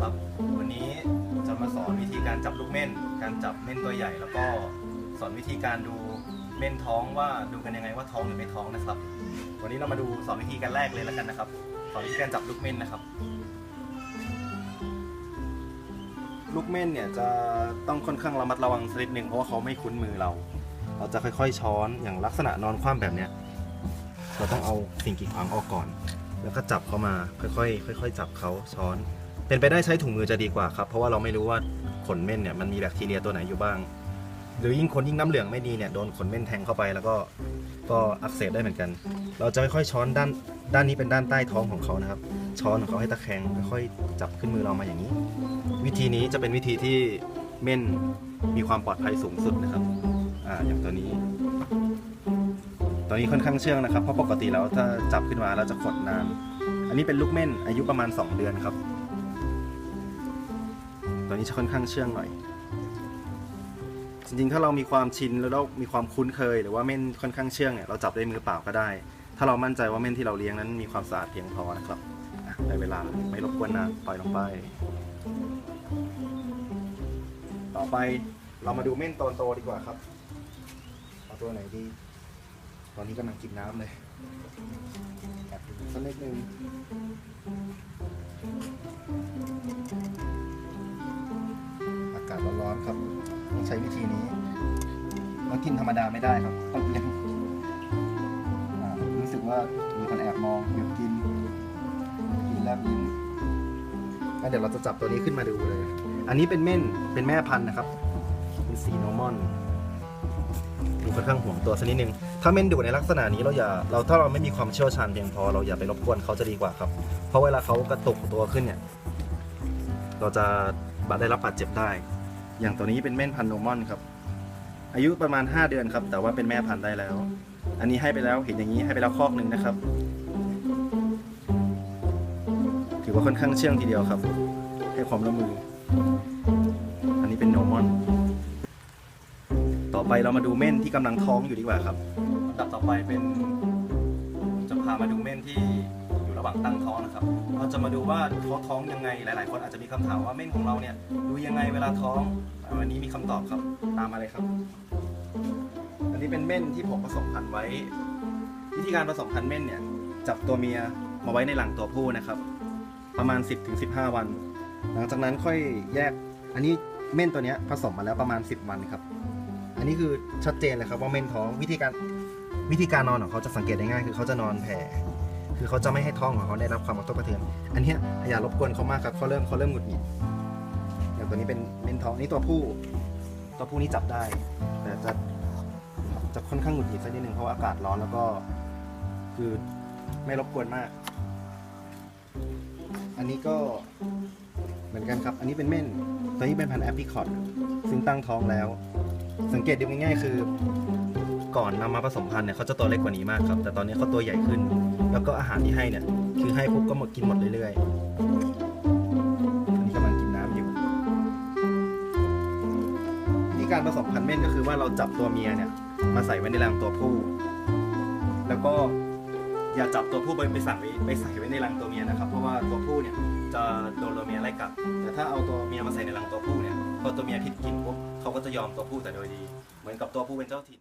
ครับ วันนี้จะมาสอนวิธีการจับลูกเม่น การจับเม่นตัวใหญ่ แล้วก็สอนวิธีการดูเม่นท้องว่าดูกันยังไงว่าท้องหรือไม่ท้องนะครับ วันนี้เรามาดูสอนวิธีการแรกเลยแล้วกันนะครับ สอนวิธีการจับลูกเม่นนะครับ ลูกเม่นเนี่ยจะต้องค่อนข้างระมัดระวังสักนิดหนึ่งเพราะว่าเขาไม่คุ้นมือเรา เราจะค่อยๆช้อนอย่างลักษณะนอนคว่ำแบบเนี้ย เราต้องเอาสิ่งกีดขวางออกก่อน แล้วก็จับเขามาค่อยๆค่อย ๆ จับเขาช้อน เป็นไปได้ใช้ถุงมือจะดีกว่าครับเพราะว่าเราไม่รู้ว่าขนเม่นเนี่ยมันมีแบคทีเรียตัวไหนอยู่บ้าง หรือยิ่งคนยิ่งน้ำเหลืองไม่ดีเนี่ยโดนขนเม่นแทงเข้าไปแล้วก็ก็อักเสบได้เหมือนกัน เราจะค่อยๆช้อนด้านด้านนี้เป็นด้านใต้ท้องของเขานะครับ ช้อนของเขาให้ตะแคงค่อยๆจับขึ้นมือเรามาอย่างนี้ วิธีนี้จะเป็นวิธีที่เม่นมีความปลอดภัยสูงสุดนะครับอ่าอย่างตัวนี้ตอนนี้ค่อนข้างเชื่องนะครับเพราะปกติแล้วถ้าจับขึ้นมาเราจะกดนาน อันนี้เป็นลูกเม่นอายุประมาณ 2 เดือนครับ ตอนนี้จะค่อนข้างเชื่องหน่อย จริงๆ ถ้าเรามีความชินแล้วเรามีความคุ้นเคย หรือว่าเม่นค่อนข้างเชื่องเนี่ยเราจับด้วยมือเปล่าก็ได้ ถ้าเรามั่นใจว่าเม่นที่เราเลี้ยงนั้นมีความสะอาดเพียงพอนะครับได้เวลาไม่รบกวนนานปล่อยลงไป ต่อไปเรามาดูเม่นตอนโตดีกว่าครับเอาตัวไหนดี ตอนนี้กำลังกินน้ำเลยแอบดูสักนิดนึง ครับ ต้องใช้วิธีนี้แล้วกินธรรมดาไม่ได้ครับ ต้องเอียงอ่ารู้สึกว่ามีคนแอบมองหยุดกินกินแลบลิ้นแล้วเดี๋ยวเราจะจับตัวนี้ขึ้นมาดูเลย อันนี้เป็นเม่นเป็นแม่พันธุ์นะครับเป็นสีโนมอนดูค่อนข้างห่วงตัวสักนิดนึง ถ้าเม่นดุในลักษณะนี้เราอย่าเราถ้าเราไม่มีความเชี่ยวชาญเพียงพอเราอย่าไปรบกวนเขาจะดีกว่าครับ เพราะเวลาเขากระตุกตัวขึ้นเนี่ย เราจะได้รับบาดเจ็บได้ อย่างตัวนี้เป็นเม่นพันธุ์โนมอนครับ อายุประมาณ 5 เดือนครับ แต่ว่าเป็นแม่พันธุ์ได้แล้ว อันนี้ให้ไปแล้วเห็นอย่างนี้ให้ไปแล้วคอกหนึ่งนะครับ ถือว่าค่อนข้างเชื่องทีเดียวครับ ให้ความร่วมมือ อันนี้เป็นโนมอน ต่อไปเรามาดูเม่นที่กำลังท้องอยู่ดีกว่าครับลำดับต่อไปเป็น จะพามาดูเม่นที่ หว่างตั้งท้องนะครับ เราจะมาดูว่าเขาท้องยังไง หลายๆ คนอาจจะมีคำถามว่าเม่นของเราเนี่ยดูยังไงเวลาท้อง วันนี้มีคำตอบครับ ตามมาเลยครับ อันนี้เป็นเม่นที่ผมผสมพันธุ์ไว้ วิธีการผสมพันธุ์เม่นเนี่ยจับตัวเมียมาไว้ในหลังตัวผู้นะครับ ประมาณ 10-15 วัน หลังจากนั้นค่อยแยก อันนี้เม่นตัวนี้ผสมมาแล้วประมาณ 10 วันครับ อันนี้คือชัดเจนเลยครับว่าเม่นท้องวิธีการวิธีการนอนของเขาจะสังเกตได้ง่ายคือเขาจะนอนแผ่ คือเขาจะไม่ให้ท้องของเขาได้รับความกระทบกระเทือน อันนี้ยอย่ารบกวนเขามากครับเขาเริ่มเขาเริ่มหงุดหงิดอย่างตัวนี้เป็นเม่นท้องนี่ตัวผู้ตัวผู้นี้จับได้ แต่จะจะค่อนข้างหงุดหงิดสักนิดนึงเพราะอากาศร้อนแล้วก็ คือไม่รบกวนมาก อันนี้ก็เหมือนกันครับ อันนี้เป็นเม่นตัวนี้เป็นพันธุ์แอปริคอตซึ่งตั้งท้องแล้ว สังเกตดูง่ายๆคือ ก่อนนำมาผสมพันธุ์เนี่ยเขาจะตัวเล็กกว่านี้มากครับ แต่ตอนนี้เขาตัวใหญ่ขึ้น แล้วก็อาหารที่ให้เนี่ย คือให้ปุ๊บก็หมดกินหมดเรื่อยๆอันนี้กำลังกินน้ำอยู่วิธีการผสมพันธุ์เม่นก็คือว่าเราจับตัวเมียเนี่ย มาใส่ไว้ในรังตัวผู้ แล้วก็อย่าจับตัวผู้ไปไปสั่งไปใส่ไว้ในรังตัวเมียนะครับ เพราะว่าตัวผู้เนี่ยจะโดนตัวเมียไล่กัด แต่ถ้าเอาตัวเมียมาใส่ในรังตัวผู้เนี่ย พอตัวเมียผิดกินปุ๊บเขาก็จะยอมตัวผู้แต่โดยดี เหมือนกับตัวผู้เป็นเจ้าถิ่น